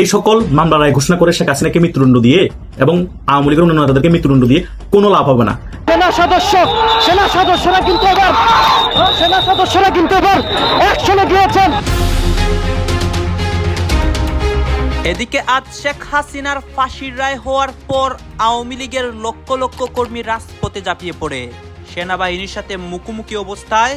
এই সকল মামলা রায় ঘোষণা করে শেখ হাসিনাকে মৃত্যুদণ্ড দিয়ে এবং আওয়ামী লীগের অন্যান্য নেতাদেরকে মৃত্যুদণ্ড দিয়ে কোনো লাভ হবে না। সেনা সদস্য সেনা সদস্যরা কিন্তু এবার সেনা সদস্যরা কিন্তু এবার অ্যাকশনে গিয়েছেন। এদিকে আজ শেখ হাসিনার ফাঁসির রায় হওয়ার পর আওয়ামী লীগের লক্ষ লক্ষ কর্মী রাজপথে ঝাঁপিয়ে পড়ে। সেনাবাহিনীর সাথে মুখোমুখি অবস্থায়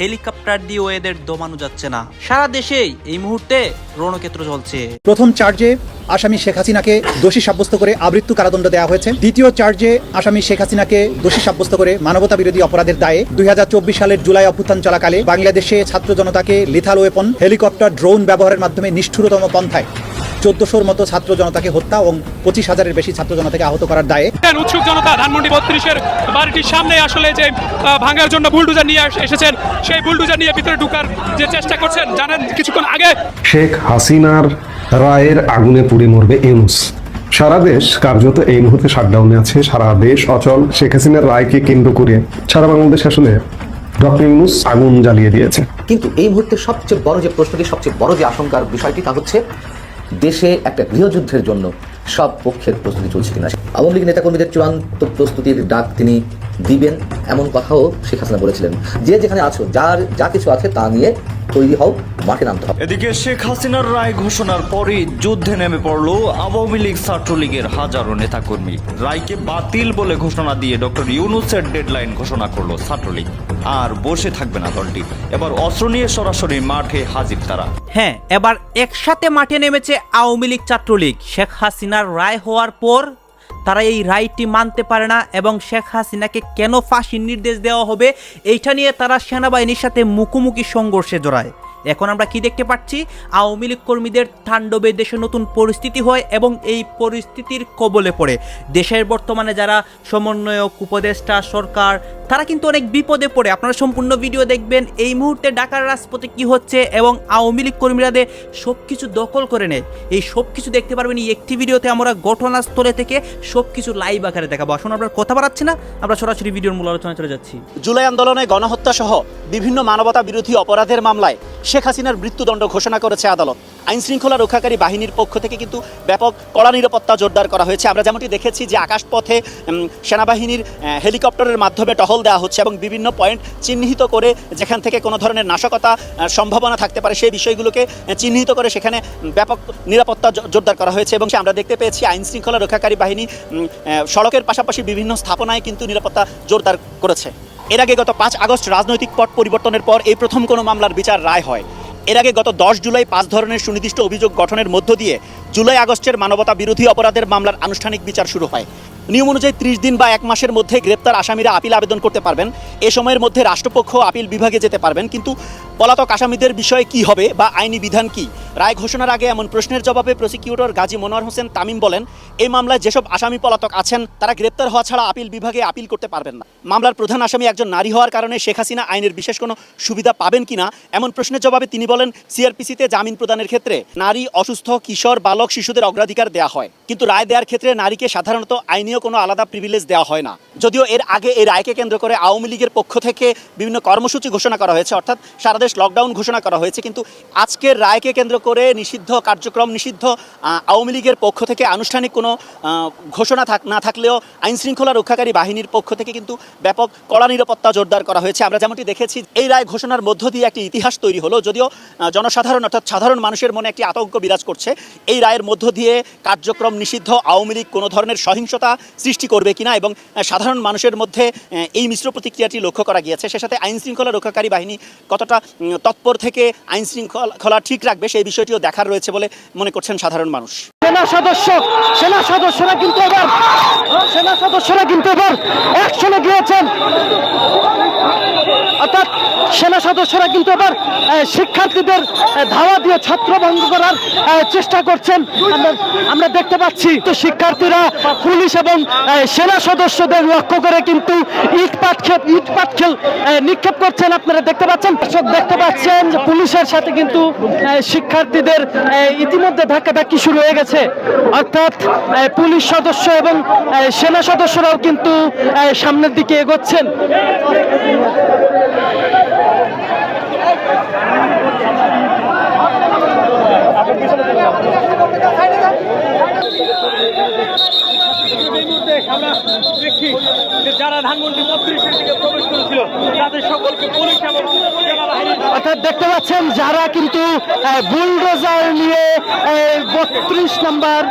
হেলিকপ্টার দিয়েও এদের দমানো যাচ্ছে না। সারা দেশেই এই মুহূর্তে রণক্ষেত্র চলছে। প্রথম চার্জে আসামি শেখ হাসিনাকে দোষী সাব্যস্ত করে আবৃত্তু কারাদণ্ড দেওয়া হয়েছে। দ্বিতীয় চার্জে আসামি শেখ হাসিনাকে দোষী সাব্যস্ত করে মানবতা বিরোধী অপরাধের দায়ে দুই হাজার চব্বিশ সালের জুলাই অভ্যুত্থান চলাকালে বাংলাদেশে ছাত্র জনতাকে লিথাল ওয়েপন, হেলিকপ্টার, ড্রোন ব্যবহারের মাধ্যমে নিষ্ঠুরতম পন্থায় চোদ্দশোর মতো ছাত্র জনতাকে হত্যা এবং পঁচিশ হাজারের বেশি ছাত্র জনতাকে আহত করার দায়ে উৎসুক জনতা ধানমন্ডি বত্রিশের বাড়িটির সামনে আসলে যে ভাঙার জন্য বুলডুজার নিয়ে এসেছেন সেই বুলডুজার নিয়ে ভিতরে ঢুকার যে চেষ্টা করছেন জানেন কিছুক্ষণ আগে? শেখ হাসিনার রায়ের আগুনে পুড়ে মরবে ইউনুস। সারা দেশ কার্যত এই মুহূর্তে শাটডাউনে আছে। সারা দেশ অচল। শেখ হাসিনার রায়কে কেন্দ্র করে সারা বাংলাদেশ আসলে ডক্টর ইউনুস আগুন জ্বালিয়ে দিয়েছে। কিন্তু এই মুহূর্তে সবচেয়ে বড় যে প্রশ্নটি সবচেয়ে বড় যে আশঙ্কার বিষয়টি তা হচ্ছে দেশে একটা গৃহযুদ্ধের জন্য সব পক্ষের প্রস্তুতি চলছে কিনা। আওয়ামী লীগ নেতাকর্মীদের চূড়ান্ত প্রস্তুতির ডাক তিনি দিবেন, এমন কথাও শেখ হাসিনা বলেছিলেন। যে যেখানে আছো, যার যা কিছু আছে তা নিয়ে তৈরি হও মাঠে নামতে হবে। এদিকে শেখ হাসিনার রায় ঘোষণার পরই যুদ্ধে নেমে পড়ল আওয়ামী লীগ ছাত্রলীগের হাজারো নেতাকর্মী। রায়কে বাতিল বলে ঘোষণা দিয়ে ডক্টর ইউনুসের ডেডলাইন ঘোষণা করল ছাত্রলীগ। আর বসে থাকবে না দলটি। এবার অস্ত্র নিয়ে সরাসরি মাঠে হাজির তারা। হ্যাঁ এবার একসাথে মাঠে নেমেছে আওয়ামী লীগ ছাত্রলীগ। শেখ হাসিনার রায় হওয়ার পর তারা এই রায়টি মানতে পারে না এবং শেখ হাসিনাকে কেন ফাঁসির নির্দেশ দেওয়া হবে, এইটা নিয়ে তারা সেনাবাহিনীর সাথে মুখোমুখি সংঘর্ষে জড়ায়। এখন আমরা কি দেখতে পাচ্ছি? আওয়ামী লীগ কর্মীদের তাণ্ডবে দেশে নতুন পরিস্থিতি হয় এবং এই পরিস্থিতির কবলে পড়ে। দেশের বর্তমানে যারা সমন্বয়ক, উপদেষ্টা, সরকার, তারা কিন্তু অনেক বিপদে পড়ে। আপনারা সম্পূর্ণ ভিডিও দেখবেন। এই মুহূর্তে ঢাকার রাজপথে কি হচ্ছে এবং আওয়ামী লীগ কর্মীরা সব কিছু দখল করে নেয়। এই সব কিছু দেখতে পারবেন এই একটি ভিডিওতে আমরা ঘটনাস্থলে থেকে সব কিছু লাইভ আকারে দেখাবো। আসুন, আমরা কথা বাড়াচ্ছি না। আমরা সরাসরি ভিডিওর মূল আলোচনা চলে যাচ্ছি। জুলাই আন্দোলনে গণহত্যা সহ বিভিন্ন মানবতা বিরোধী অপরাধের মামলায় শেখ হাসিনার মৃত্যুদণ্ড ঘোষণা করেছে আদালত। আইন শৃঙ্খলা রক্ষাকারী বাহিনীর পক্ষ থেকে কিন্তু ব্যাপক কড়া নিরাপত্তা জোরদার করা হয়েছে। আমরা যেমনটি দেখেছি যে আকাশপথে সেনাবাহিনীর হেলিকপ্টারের মাধ্যমে টহল দেওয়া হচ্ছে এবং বিভিন্ন পয়েন্ট চিহ্নিত করে যেখান থেকে কোনো ধরনের নাশকতা সম্ভাবনা থাকতে পারে সেই বিষয়গুলোকে চিহ্নিত করে সেখানে ব্যাপক নিরাপত্তা জোরদার করা হয়েছে এবং আমরা দেখতে পেয়েছি আইন শৃঙ্খলা রক্ষাকারী বাহিনী সড়কের পাশাপাশি বিভিন্ন স্থাপনায় কিন্তু নিরাপত্তা জোরদার করেছে। এর আগে গত পাঁচ আগস্ট রাজনৈতিক পট পরিবর্তনের পর এই প্রথম কোনো মামলার বিচার রায় হয়। এর আগে গত দশ জুলাই পাঁচ ধরনের সুনির্দিষ্ট অভিযোগ গঠনের মধ্য দিয়ে জুলাই আগস্টের মানবতা বিরোধী অপরাধের মামলার আনুষ্ঠানিক বিচার শুরু হয়। নিয়ম অনুযায়ী ত্রিশ দিন বা এক মাসের মধ্যে গ্রেপ্তার আসামিরা আপিল আবেদন করতে পারবেন। এ সময়ের মধ্যে রাষ্ট্রপক্ষ আপিল বিভাগে যেতে পারবেন। কিন্তু পলাতক আসামিদের বিষয়ে কি হবে বা আইনি বিধান কি? রায় ঘোষণার আগে এমন প্রশ্নের জবাবে প্রসিকিউটর গাজী মনোয়ার হোসেন তামিম বলেন এই মামলায় যেসব আসামি পলাতক আছেন, তারা গ্রেপ্তার হওয়া ছাড়া আপিল বিভাগে আপিল করতে পারবেন না। মামলার প্রধান আসামি একজন নারী হওয়ার কারণে শেখ হাসিনা আইনের বিশেষ কোনো সুবিধা পাবেন কিনা, এমন প্রশ্নের জবাবে তিনি বলেন, সিআরপিসিতে জামিন প্রদানের ক্ষেত্রে নারী, অসুস্থ, কিশোর, বালক, শিশুদের অগ্রাধিকার দেওয়া হয়। কিন্তু রায় দেওয়ার ক্ষেত্রে নারীকে সাধারণত আইনীয় কোনো আলাদা প্রিভিলেজ দেওয়া হয় না। যদিও এর আগে এই রায়কে কেন্দ্র করে আওয়ামী লীগের পক্ষ থেকে বিভিন্ন কর্মসূচি ঘোষণা করা হয়েছে, অর্থাৎ সারা দেশ লকডাউন ঘোষণা করা হয়েছে। কিন্তু আজকের রায়কে কেন্দ্র করে নিষিদ্ধ কার্যক্রম, নিষিদ্ধ আওয়ামী লীগের পক্ষ থেকে আনুষ্ঠানিক কোনো ঘোষণা থাক, না থাকলেও আইন শৃঙ্খলা রক্ষাকারী বাহিনীর পক্ষ থেকে কিন্তু ব্যাপক কড়া নিরাপত্তা জোরদার করা হয়েছে। আমরা যেমনটি দেখেছি, এই রায় ঘোষণার মধ্য দিয়ে একটি ইতিহাস তৈরি হলো। যদিও জনসাধারণ, অর্থাৎ সাধারণ মানুষের মনে একটি আতঙ্ক বিরাজ করছে। এই রায়ের মধ্য দিয়ে কার্যক্রম নিষিদ্ধ, আওয়ামী লীগ কোনো ধরনের সহিংসতা সৃষ্টি করবে কিনা এবং সাধারণ মানুষের মধ্যে এই মিশ্র প্রতিক্রিয়াটি লক্ষ্য করা গিয়েছে। সে সাথে আইন শৃঙ্খলা রক্ষাকারী বাহিনী কতটা তৎপর থেকে আইন শৃঙ্খলা ঠিক রাখবে সেই বিষয়টিও দেখার রয়েছে বলে মনে করছেন সাধারণ মানুষ। সেনা সদস্য, সেনা সদস্যরা কিন্তু এবার, সেনা সদস্যরা কিন্তু এবার একসঙ্গে গিয়েছেন। অর্থাৎ সেনা সদস্যরা কিন্তু আহ, শিক্ষার্থীদের ধাওয়া দিয়ে ছাত্র ভঙ্গ করার চেষ্টা করছেন। আমরা দেখতে পাচ্ছি তো শিক্ষার্থীরা পুলিশ এবং সেনা সদস্যদের লক্ষ্য করে কিন্তু ইট পাটক্ষেপ ইট পাটখেল নিক্ষেপ করছেন। আপনারা দেখতে পাচ্ছেন দেখতে পাচ্ছেন পুলিশের সাথে কিন্তু শিক্ষার্থীদের ইতিমধ্যে ধাক্কাধাক্কি শুরু হয়ে গেছে। অর্থাৎ পুলিশ সদস্য এবং সেনা সদস্যরাও কিন্তু সামনের দিকে এগোচ্ছেন। আপনার পিছনে আমরা দেখছি যে যারা ধানমন্ডি বত্রিশের দিকে প্রবেশ করেছিল, তাদের সকলকে পুলিশ এবং অর্থাৎ দেখতে পাচ্ছেন যারা কিন্তু বুলডোজার নিয়ে বত্রিশ নাম্বার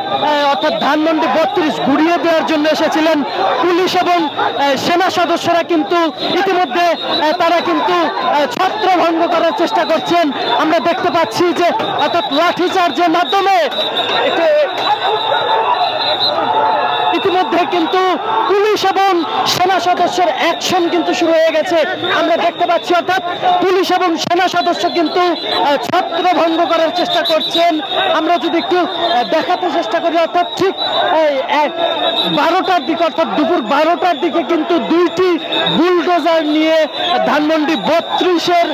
অর্থাৎ ধানমন্ডি বত্রিশ ঘুরিয়ে দেওয়ার জন্য এসেছিলেন পুলিশ এবং সেনা সদস্যরা কিন্তু ইতিমধ্যে তারা কিন্তু ছত্রভঙ্গ করার চেষ্টা করছেন। আমরা দেখতে পাচ্ছি যে, অর্থাৎ লাঠিচার্জের মাধ্যমে ইতিমধ্যে কিন্তু পুলিশ এবং সেনা সদস্যের অ্যাকশন কিন্তু শুরু হয়ে গেছে। আমরা দেখতে পাচ্ছি, অর্থাৎ পুলিশ এবং সেনা সদস্য কিন্তু ছত্রভঙ্গ করার চেষ্টা করছেন। আমরা যদি একটু দেখাতে চেষ্টা করি, অর্থাৎ ঠিক বারোটার দিকে, অর্থাৎ দুপুর বারোটার দিকে কিন্তু দুইটি বুলডোজার নিয়ে ধানমন্ডি বত্রিশের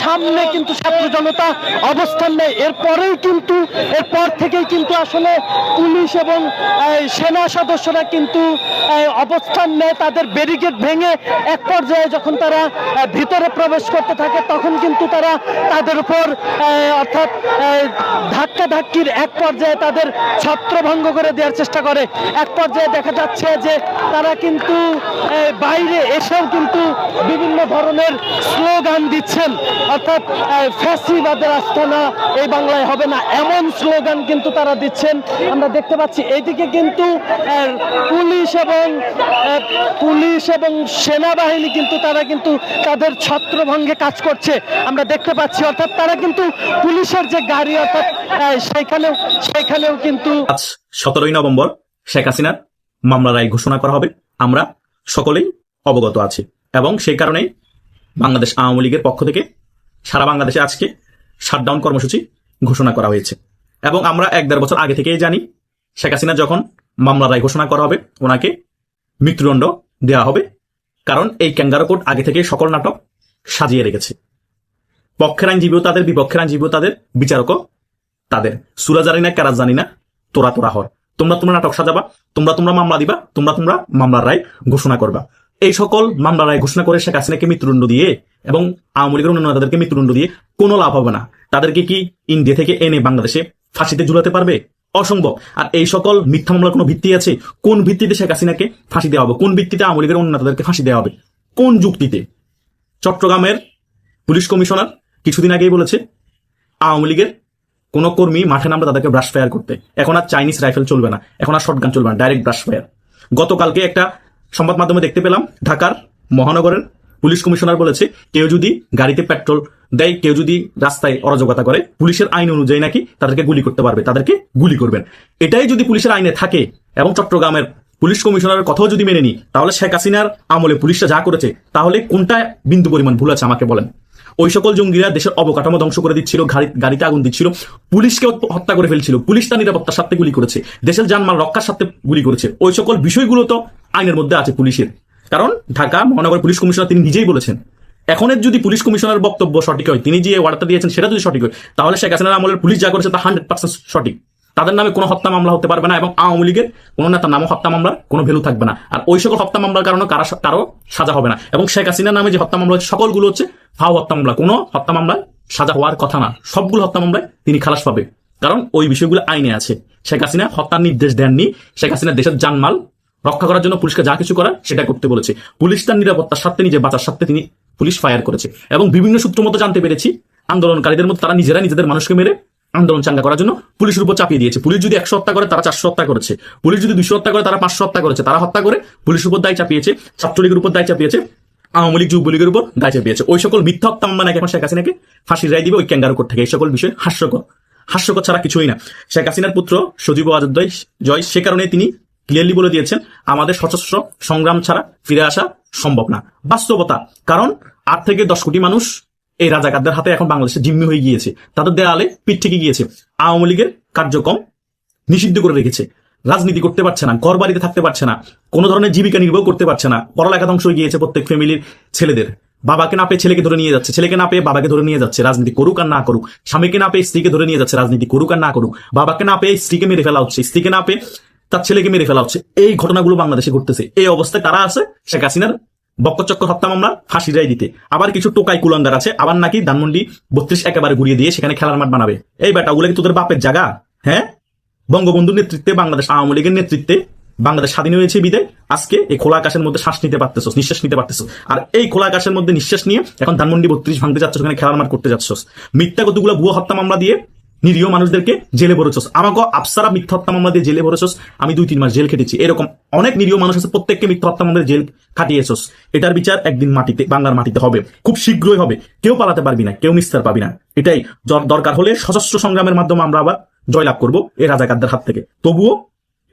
সামনে কিন্তু ছাত্র জনতা অবস্থান নেয়। এরপরেই কিন্তু, এরপর থেকেই কিন্তু আসলে পুলিশ এবং সেনা সদস্যরা কিন্তু অবস্থান নেয় তাদের ব্যারিকেড ভেঙে। এক পর্যায়ে যখন তারা ভিতরে প্রবেশ করতে থাকে, তখন কিন্তু তারা তাদের উপর অর্থাৎ ধাক্কা ধাক্কির এক পর্যায়ে তাদের ছত্রভঙ্গ করে দেওয়ার চেষ্টা করে। এক পর্যায়ে দেখা যাচ্ছে যে তারা কিন্তু বাইরে এসেও কিন্তু বিভিন্ন ধরনের স্লোগান দিচ্ছেন। অর্থাৎ ফ্যাসিবাদের আস্থানা এই বাংলায় হবে না। এমন স্লোগান কিন্তু তারা দিচ্ছেন। আমরা দেখতে পাচ্ছি এইদিকে কিন্তু আহ, পুলিশ এবং পুলিশ এবং সেনাবাহিনী কিন্তু তারা কিন্তু তাদের ছত্রভঙ্গে কাজ করছে। আমরা দেখতে পাচ্ছি অর্থাৎ তারা কিন্তু পুলিশের যে গাড়ি অর্থাৎ সেখানেও সেখানেও কিন্তু সতেরোই নভেম্বর শেখ হাসিনার মামলা রায় ঘোষণা করা হবে। আমরা সকলেই অবগত আছি। এবং সেই কারণেই বাংলাদেশ আওয়ামী লীগের পক্ষ থেকে সারা বাংলাদেশে আজকে শাটডাউন কর্মসূচি ঘোষণা করা হয়েছে। এবং আমরা এক দেড় বছর আগে থেকেই জানি শেখ হাসিনা যখন মামলা রায় ঘোষণা করা হবে। ওনাকে মৃত্যুদণ্ড দেওয়া হবে। কারণ এই ক্যাঙ্গারো কোর্ট আগে থেকে সকল নাটক সাজিয়ে রেখেছে। পক্ষের আইনজীবীও তাদের, বিপক্ষের আইনজীবীও তাদের, বিচারকও তাদের। সুরা জানি না কেরাজ জানি না, তোরা তোরা হর। তোমরা তোমরা নাটক সাজাবা, তোমরা তোমরা মামলা দিবা, তোমরা তোমরা মামলার রায় ঘোষণা করবা। এই সকল মামলা রায় ঘোষণা করে শেখ হাসিনাকে মৃত্যুদণ্ড দিয়ে এবং আওয়ামী লীগের অন্যান্য নেতাদেরকে মৃত্যুদণ্ড দিয়ে কোনো লাভ হবে না। তাদেরকে কি ইন্ডিয়া থেকে এনে বাংলাদেশে ফাঁসিতে ঝুলাতে পারবে? অসম্ভব। আর এই সকল মিথ্যা মামলার কোনো ভিত্তি আছে? কোন ভিত্তিতে শেখ হাসিনাকে ফাঁসি দেওয়া হবে? কোন ভিত্তিতে আওয়ামী লীগের অন্য নেতাদেরকে ফাঁসি দেওয়া হবে? কোন যুক্তিতে? চট্টগ্রামের পুলিশ কমিশনার কিছুদিন আগেই বলেছে, আওয়ামী লীগের কোনো কর্মী মাঠে নামলে তাদেরকে ব্রাশ ফায়ার করতে। এখন আর চাইনিজ রাইফেল চলবে না। এখন আর শটগান চলবে না। ডাইরেক্ট ব্রাশ ফায়ার গতকালকে একটা সংবাদ মাধ্যমে দেখতে পেলাম, ঢাকার মহানগরের পুলিশ কমিশনার বলেছে, কেউ যদি গাড়িতে পেট্রোল দেয়, কেউ যদি রাস্তায় অরাজকতা করে, পুলিশের আইন অনুযায়ী নাকি তাদেরকে গুলি করতে পারবে, তাদেরকে গুলি করবেন। এটাই যদি পুলিশের আইনে থাকে এবং চট্টগ্রামের পুলিশ কমিশনারের কথাও যদি মেনে নিই তাহলে শেখ হাসিনার আমলে পুলিশটা যা করেছে, তাহলে কোনটা বিন্দু পরিমাণ ভুল আছে আমাকে বলেন? ওই সকল জঙ্গিরা দেশের অবকাঠামো ধ্বংস করে দিচ্ছিল গাড়িতে আগুন দিচ্ছিল পুলিশকে হত্যা করে ফেলছিল, পুলিশ তার নিরাপত্তার সাথে গুলি করেছে, দেশের জানমাল রক্ষার সাথে গুলি করেছে, ওই সকল বিষয়গুলো তো আইনের মধ্যে আছে পুলিশের। কারণ ঢাকা মহানগর পুলিশ কমিশনার তিনি নিজেই বলেছেন, এখনের যদি পুলিশ কমিশনার বক্তব্য সঠিক হয়, তিনি যে ওয়ার্ডটা দিয়েছেন সেটা যদি সঠিক হয়, তাহলে শেখ হাসিনার আমলের পুলিশ যা করেছে তা হান্ড্রেড পার্সেন্ট সঠিক। তাদের নামে কোনো হত্যা মামলা হতে পারবে না এবং আওয়ামী লীগের কোনো নেতার নামও হত্যা মামলার কোনো ভ্যালু থাকবে না। আর ওই সকল হত্যা মামলার কারণে কারা কারও সাজা হবে না। এবং শেখ হাসিনার নামে যে হত্যা মামলা হচ্ছে সকলগুলো হচ্ছে ফাও হত্যা মামলা। কোনো হত্যা মামলায় সাজা হওয়ার কথা না। সবগুলো হত্যা মামলায় তিনি খালাস পাবে। কারণ ওই বিষয়গুলো আইনে আছে। শেখ হাসিনা হত্যার নির্দেশ দেননি। শেখ হাসিনা দেশের জানমাল রক্ষা করার জন্য পুলিশকে যা কিছু করার সেটা করতে বলেছে। পুলিশ তার নিরাপত্তার স্বার্থে নিজে বাঁচার স্বার্থে তিনি পুলিশ ফায়ার করেছে। এবং বিভিন্ন সূত্র মতো জানতে পেরেছি, আন্দোলনকারীদের মধ্যে তারা নিজেরা নিজেদের মানুষকে মেরে আন্দোলন চাঙ্গা করার জন্য পুলিশের উপর চাপিয়ে দিয়েছে। পুলিশ যদি একশো হত্যা করে, তারা চারশো হত্যা করেছে। পুলিশ যদি দুশো হত্যা করে, তারা পাঁচশো হত্যা করেছে। তারা হত্যা করে পুলিশের উপর দায় চাপিয়েছে, ছাত্রলীগের উপর দায় চাপিয়েছে, আওয়ামী লীগ, যুবলীগের উপর দায় চাপিয়েছে। ওই সকল মিথ্যা হত্যা মামলা নাকি এখন শেখ হাসিনাকে ফাঁসির রায় দিবে, ওই ক্যাঙ্গারু কোর্ট থেকে। এই সকল বিষয় হাস্যকর। হাস্যকর ছাড়া কিছুই না। শেখ হাসিনার পুত্র সজীব আজাদ্দয় জয় সে কারণে তিনি ক্লিয়ারলি বলে দিয়েছেন, আমাদের সশস্ত্র সংগ্রাম ছাড়া ফিরে আসা সম্ভব না। বাস্তবতা, কারণ আট থেকে দশ কোটি মানুষ এই রাজাকারদের হাতে এখন বাংলাদেশে জিম্মি হয়ে গিয়েছে। তাদের দেয়ালে পিঠ থেকে গিয়েছে। আওয়ামী লীগের কার্যক্রম নিষিদ্ধ করে রেখেছে। রাজনীতি করতে পারছে না, ঘর বাড়িতে থাকতে পারছে না, কোনো ধরনের জীবিকা নির্বাহ করতে পারছে না, পড়ালেখা ধ্বংস হয়ে গিয়েছে প্রত্যেক ফ্যামিলির ছেলেদের। বাবাকে না পেয়ে ছেলেকে ধরে নিয়ে যাচ্ছে, ছেলেকে না পেয়ে বাবাকে ধরে নিয়ে যাচ্ছে, রাজনীতি করুক আর না করুক। স্বামীকে না পেয়ে স্ত্রীকে ধরে নিয়ে যাচ্ছে, রাজনীতি করুক আর না করুক। বাবাকে না পেয়ে স্ত্রীকে মেরে ফেলা হচ্ছে, স্ত্রীকে না পেয়ে তার ছেলেকে মেরে ফেলা হচ্ছে। এই ঘটনাগুলো বাংলাদেশে ঘটতেছে। এই অবস্থায় তারা আছে? শেখ হাসিনার বক্কচক্কর হত্যা মামলা ফাঁসি রায় দিতে। আবার কিছু টোকাই কুলাঙ্গার আছে। আবার নাকি ধানমন্ডি বত্রিশ একেবারে ঘুরিয়ে দিয়ে সেখানে খেলার মাঠ বানাবে। এই বেটা ওগুলো কি তোদের বাপের জায়গা হ্যাঁ? বঙ্গবন্ধুর নেতৃত্বে বাংলাদেশ আওয়ামী লীগের নেতৃত্বে বাংলাদেশ স্বাধীন হয়েছে বিদে আজকে এই খোলা আকাশের মধ্যে শ্বাস নিতে পারতেছস, নিঃশ্বাস নিতে পারতেছ আর এই খোলা আকাশের মধ্যে নিঃশ্বাস নিয়ে এখন ধানমন্ডি বত্রিশ ভাঙতে যাচ্ছ ওখানে খেলার মাঠ করতে যাচ্ছ মিথ্যা কতগুলো ভুয়ো হত্যা মামলা দিয়ে নিরীহ মানুষদেরকে জেলে ভরেছস। আমাকে আফসারা মিথ্যা হত্যা মামলা জেলে ভরেছস। আমি দুই, তিন মাস জেল খেটেছি। এরকম অনেক নিরীহ মানুষ আছে, প্রত্যেককে মিথ্যা হত্যা মামলা জেল খাটিয়েছস। এটার বিচার একদিন মাটিতে, বাংলার মাটিতে হবে। খুব শীঘ্রই হবে। কেউ পালাতে পারবি না, কেউ নিস্তার পাবি না। এটাই দরকার হলে সশস্ত্র সংগ্রামের মাধ্যমে আমরা আবার জয়লাভ করব এ রাজাকারদের হাত থেকে। তবুও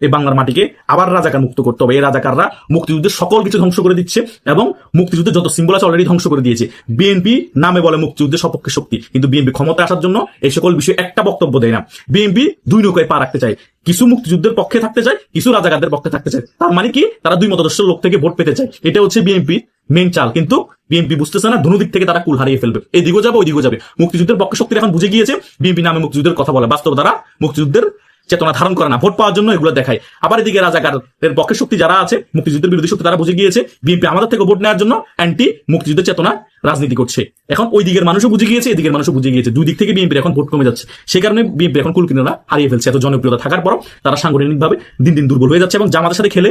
এই বাংলার মাটিকে আবার রাজাকার মুক্ত করতে হবে। এই রাজাকাররা মুক্তিযুদ্ধের সকল কিছু ধ্বংস করে দিচ্ছে এবং মুক্তিযুদ্ধের যত সিম্বল আছে অলরেডি ধ্বংস করে দিয়েছে। বিএনপি নামে বলে মুক্তিযুদ্ধের সপক্ষে শক্তি। কিন্তু বিএনপি ক্ষমতা আসার জন্য এই সকল বিষয়ে একটা বক্তব্য দেয় না। বিএনপি দুই নৌকায় পা রাখতে চায়। কিছু মুক্তিযুদ্ধের পক্ষে থাকতে চায়, কিছু রাজাকারদের পক্ষে থাকতে চায়। তার মানে কি? তারা দুই মতাদর্শ লোক থেকে ভোট পেতে চায়। এটা হচ্ছে বিএনপি মেন চাল। কিন্তু বিএনপি বুঝতেছে না দুদিক থেকে তারা কুল হারিয়ে ফেলবে। এই দিকেও যাবে ওই দিকেও যাবে। মুক্তিযুদ্ধের পক্ষে শক্তি এখন বুঝে গিয়েছে। বিএনপি নামে মুক্তিযুদ্ধের কথা বলে। বাস্তব তারা মুক্তিযুদ্ধের চেতনা ধারণ করে না, ভোট পাওয়ার জন্য এগুলো দেখায়। আবার এদিকে রাজাকারের পক্ষে শক্তি যারা আছে, মুক্তিযুদ্ধের বিরোধী শক্তি তারা বুঝে গিয়েছে, বিএনপি আমাদের থেকে ভোট নেওয়ার জন্য অ্যান্টি মুক্তিযুদ্ধের চেতনা রাজনীতি করছে। এখন ওই দিকের মানুষও বুঝে গিয়েছে, এদিকের মানুষও বুঝে গিয়েছে। দুই দিক থেকে বিএনপির এখন ভোট কমে যাচ্ছে। সেই কারণে বিএনপি এখন কুলকিনারা হারিয়ে ফেলছে। এত জনপ্রিয়তা থাকার পরও তারা সাংগঠনিকভাবে দিন দিন দুর্বল হয়ে যাচ্ছে এবং জামাতের সাথে খেলে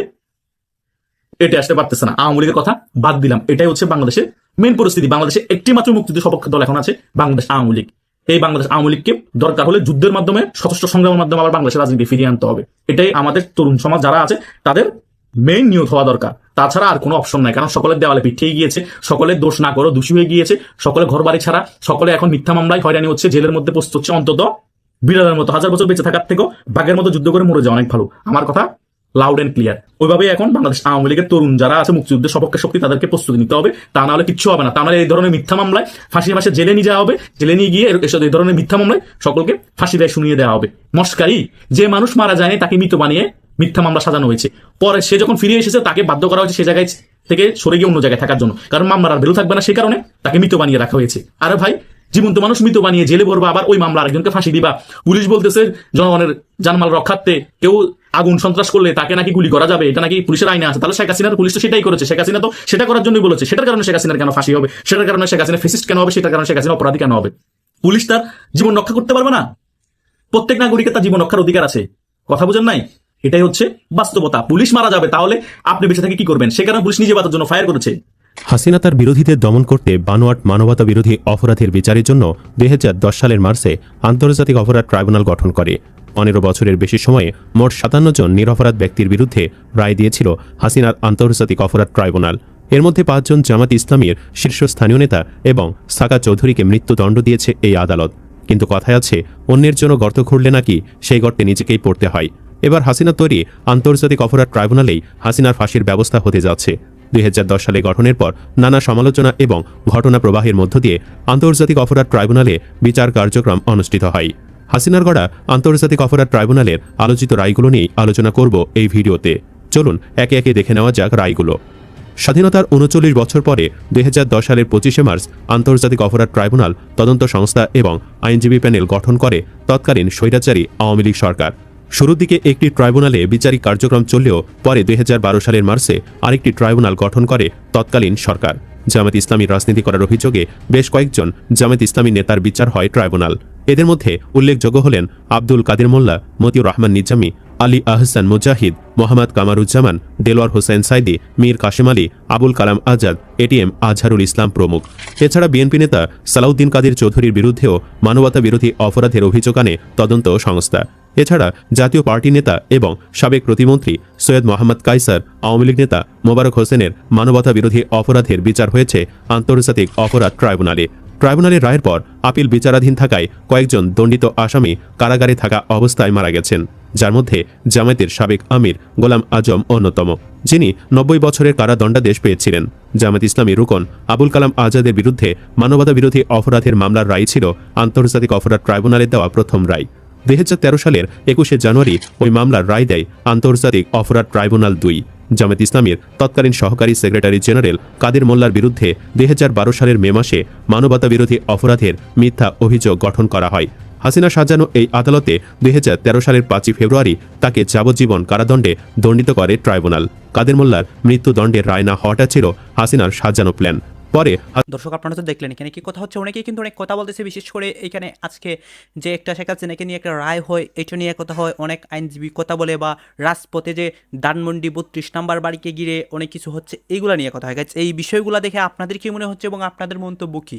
এটা আসতে পারতেছে না। আওয়ামী লীগের কথা বাদ দিলাম। এটাই হচ্ছে বাংলাদেশের মেন পরিস্থিতি। বাংলাদেশে একটি মাত্র মুক্তিযুদ্ধ সপক্ষে দল এখন আছে, বাংলাদেশ আওয়ামী লীগ। এই বাংলাদেশ আওয়ামী লীগকে দরকার হলে যুদ্ধের মাধ্যমে, সশস্ত্র সংগ্রামের মাধ্যমে আবার বাংলাদেশের রাজনীতি ফিরিয়ে আনতে হবে। এটাই আমাদের তরুণ সমাজ যারা আছে, তাদের মেইন নিয়োগ হওয়া দরকার। তাছাড়া আর কোনো অপশন নাই, কারণ সকলের দেওয়ালে পিঠিয়ে গিয়েছে, সকলের দোষ না করো দোষী হয়ে গিয়েছে, সকলে ঘর বাড়ি ছাড়া, সকলে এখন মিথ্যা মামলায় হয়রানি হচ্ছে, জেলের মধ্যে পোস্ট হচ্ছে, অন্তত বিড়ালের মতো হাজার বছর বেঁচে থাকার থেকেও বাঘের মতো যুদ্ধ করে মরে যাওয়া অনেক ভালো। আমার কথা লাউড এন্ড ক্লিয়ার ওইভাবে এখন বাংলাদেশ আওয়ামী লীগের তরুণ যারা আছে মুক্তিযুদ্ধের সপক্ষে শক্তি তাদেরকে প্রস্তুতি নিতে হবে। তা নাহলে কিচ্ছু হবে না। তা নাহলে এই ধরনের মিথ্যা মামলায় ফাঁসি মাসে জেলে নিয়ে যাওয়া হবে। জেলে নিয়ে গিয়ে এই ধরনের মিথ্যা মামলায় সকলকে ফাঁসি দেয় শুনিয়ে দেওয়া হবে। মস্কারি, যে মানুষ মারা যায়নি তাকে মৃত বানিয়ে মিথ্যা মামলা সাজানো হয়েছে। পরে সে যখন ফিরে এসেছে, তাকে বাধ্য করা হয়েছে সে জায়গায় থেকে সরে গিয়ে অন্য জায়গায় থাকার জন্য। কারণ মামলার ভ্যালু থাকবে না সেই কারণে তাকে মৃত বানিয়ে রাখা হয়েছে। আরে ভাই, জীবন্ত মানুষ মৃত বানিয়ে জেলে পড়বা আবার ওই মামলা আরেকজনকে ফাঁসি দিবা। পুলিশ বলতেছে, জনগণের জানমাল রক্ষার্থে কেউ আগুন সন্ত্রাস করলে তাকে নাকি গুলি করা যাবে? এটা নাকি পুলিশের আইনে আছে। তাহলে শেখ হাসিনার পুলিশ তো সেটাই করেছে। শেখ হাসিনা তো সেটা করার জন্যই বলেছে। সেটার কারণে শেখ হাসিনার কেন ফাঁসি হবে? সেটার কারণে শেখ হাসিনা ফেসিস্ট কেন হবে? সেটার কারণে শেখ হাসিনা অপরাধী কেন হবে? পুলিশ তার জীবন রক্ষা করতে পারবে না। প্রত্যেক নাগরিকের তার জীবন রক্ষার অধিকার আছে। কথা বুঝেন নাই? এটাই হচ্ছে বাস্তবতা। পুলিশ মারা যাবে, তাহলে আপনি বেঁচে থেকে কি করবেন? সে কারণে পুলিশ নিজে বাতার জন্য ফায়ার করেছে। হাসিনা তার বিরোধীদের দমন করতে বানোয়াট মানবতা বিরোধী অপরাধের বিচারের জন্য দুই দশ সালের মার্চে আন্তর্জাতিক অপরাধ ট্রাইব্যুনাল গঠন করে। পনেরো বছরের বেশি সময়ে মোট সাতান্ন জন নিরপরাধ ব্যক্তির বিরুদ্ধে রায় দিয়েছিল হাসিনার আন্তর্জাতিক অপরাধ ট্রাইব্যুনাল। এর মধ্যে পাঁচজন জামাত ইসলামীর শীর্ষস্থানীয় নেতা এবং সাকা চৌধুরীকে মৃত্যুদণ্ড দিয়েছে এই আদালত। কিন্তু কথায় আছে, অন্যের জন্য গর্ত খুঁড়লে নাকি সেই গর্তে নিজেকেই পড়তে হয়। এবার হাসিনা তৈরি আন্তর্জাতিক অপরাধ ট্রাইব্যুনালেই হাসিনার ফাঁসির ব্যবস্থা হতে যাচ্ছে। দুই হাজার দশ সালে গঠনের পর নানা সমালোচনা এবং ঘটনা প্রবাহের মধ্য দিয়ে আন্তর্জাতিক অপরাধ ট্রাইব্যুনালে বিচার কার্যক্রম অনুষ্ঠিত হয়। হাসিনার গড়া আন্তর্জাতিক অপরাধ ট্রাইব্যুনালের আলোচিত রায়গুলো নিয়ে আলোচনা করব এই ভিডিওতে। চলুন, একে একে দেখে নেওয়া যাক রায়গুলো। স্বাধীনতার উনচল্লিশ বছর পরে দুই হাজার দশ সালের পঁচিশে মার্চ আন্তর্জাতিক অপরাধ ট্রাইব্যুনাল তদন্ত সংস্থা এবং আইনজীবী প্যানেল গঠন করে তৎকালীন স্বৈরাচারী আওয়ামী লীগ সরকার। শুরুর দিকে একটি ট্রাইব্যুনালে বিচারিক কার্যক্রম চললেও পরে দুই হাজার বারো সালের মার্চে আরেকটি ট্রাইব্যুনাল গঠন করে তৎকালীন সরকার। জামাত ইসলামী রাজনীতি করার অভিযোগে বেশ কয়েকজন জামাত ইসলামী নেতার বিচার হয় ট্রাইব্যুনাল। এদের মধ্যে উল্লেখযোগ্য হলেন আব্দুল কাদের মোল্লা, মতিউর রহমান নিজামী, আলী আহসান মুজাহিদ, মোহাম্মদ কামারুজ্জামান, দেলোয়ার হোসেন সাইদি, মীর কাশেম আলী, আবুল কালাম আজাদ এটিএম আজহারুল ইসলাম প্রমুখ। এছাড়া বিএনপি নেতা সালাউদ্দিন কাদের চৌধুরীর বিরুদ্ধেও মানবতা বিরোধী অপরাধের অভিযোগ আনে তদন্ত সংস্থা। এছাড়া জাতীয় পার্টি নেতা এবং সাবেক প্রতিমন্ত্রী সৈয়দ মোহাম্মদ কাইসার আওয়ামী লীগ নেতা মোবারক হোসেনের মানবতা বিরোধী অপরাধের বিচার হয়েছে আন্তর্জাতিক অপরাধ ট্রাইব্যুনালে। ট্রাইব্যুনালের রায়ের পর আপিল বিচারাধীন থাকায় কয়েকজন দণ্ডিত আসামি কারাগারে থাকা অবস্থায় মারা গেছেন, যার মধ্যে জামায়াতের সাবেক আমির গোলাম আজম অন্যতম, যিনি নব্বই বছরের কারাদণ্ডাদেশ পেয়েছিলেন। জামাত ইসলামী রুকন আবুল কালাম আজাদের বিরুদ্ধে মানবতা বিরোধী অপরাধের মামলার রায় ছিল আন্তর্জাতিক অপরাধ ট্রাইব্যুনালে দেওয়া প্রথম রায়। দুই হাজার তেরো সালের একুশে জানুয়ারি ওই মামলার রায় দেয় আন্তর্জাতিক অপরাধ ট্রাইব্যুনাল দুই। জামাত ইসলামের তৎকালীন সহকারী সেক্রেটারি জেনারেল কাদের মোল্লার বিরুদ্ধে দুই হাজার বারো সালের মে মাসে মানবতাবিরোধী অপরাধের মিথ্যা অভিযোগ গঠন করা হয়। হাসিনা সাজানো এই আদালতে দুই হাজার তেরো সালের পাঁচই ফেব্রুয়ারি তাকে যাবজ্জীবন কারাদণ্ডে দণ্ডিত করে ট্রাইব্যুনাল। কাদের মোল্লার মৃত্যুদণ্ডের রায় না হওয়াটা ছিল হাসিনার সাজানো প্ল্যান পরে দর্শক, আপনারা তো দেখলেন এখানে কি কথা হচ্ছে? অনেকেই কিন্তু অনেক কথা বলতেছে, বিশেষ করে এখানে আজকে যে একটা শেখ হাসিনাকে নিয়ে একটা রায় হয়, এটা নিয়ে কথা হয়। অনেক আইনজীবী কথা বলে বা রাজপথে যে ধানমন্ডি বত্রিশ নাম্বার বাড়িকে ঘিরে অনেক কিছু হচ্ছে এইগুলো নিয়ে কথা হয়। এই বিষয়গুলো দেখে আপনাদের কি মনে হচ্ছে এবং আপনাদের মন্তব্য কী?